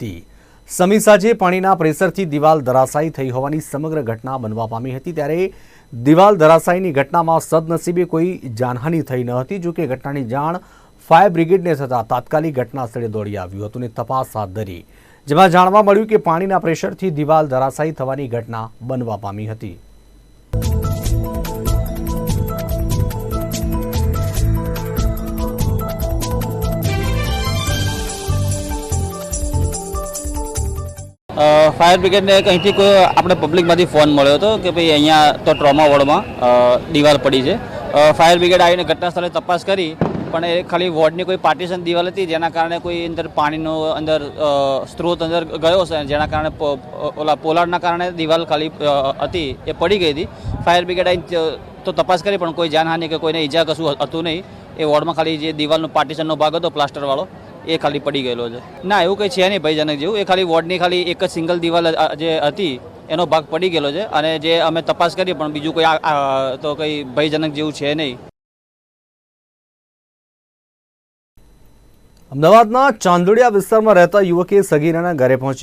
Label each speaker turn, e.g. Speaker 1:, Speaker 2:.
Speaker 1: હતી. સમી સાંજે પાણીના પ્રેશરથી દિવાલ ધરાશાયી થઈ હોવાની સમગ્ર ઘટના બનવા પામી હતી. ત્યારે દિવાલ ધરાશાયીની ઘટનામાં સદનસીબે કોઈ જાનહાનિ થઈ ન હતી, જોકે ઘટનાની જાણ ફાયર બ્રિગેડને થતાં તાત્કાલિક ઘટના સ્થળે દોડી આવ્યું હતું અને તપાસ હાથ ધરી. જેમાં જાણવા મળ્યું કે પાણીના પ્રેશરથી દિવાલ ધરાશાયી થવાની ઘટના બનવા પામી હતી.
Speaker 2: ફાયર બ્રિગેડને અહીંથી કોઈ આપણે પબ્લિકમાંથી ફોન મળ્યો હતો કે ભાઈ અહીંયા તો ટ્રોમા વોર્ડમાં દિવાલ પડી છે. ફાયર બ્રિગેડ આવીને ઘટના સ્થળે તપાસ કરી, પણ એ ખાલી વોર્ડની કોઈ પાર્ટીશન દિવાલ હતી, જેના કારણે કોઈ અંદર પાણીનો અંદર સ્ત્રોત અંદર ગયો છે જેના કારણે ઓલા પોલાડના કારણે દિવાલ ખાલી હતી, એ પડી ગઈ હતી. ફાયર બ્રિગેડ આવીને તો તપાસ કરી, પણ કોઈ જાનહાનિ કે કોઈને ઈજા કશું હતું નહીં, એ વોર્ડમાં ખાલી જે દિવાલનો પાર્ટીશનનો ભાગ હતો પ્લાસ્ટરવાળો એ ખાલી પડી ગયેલો છે. ના, એવું કંઈ છે નહીં ભયજનક જેવું. એ ખાલી વોર્ડની ખાલી એક જ સિંગલ દિવાલ જે હતી, એનો ભાગ પડી ગયેલો છે. અને જે અમે તપાસ કરી પણ બીજું કોઈ તો કંઈ ભયજનક જેવું છે નહીં.
Speaker 1: અમદાવાદના ચાંદોડિયા વિસ્તારમાં રહેતા યુવકે સગીરાના ઘરે પહોંચી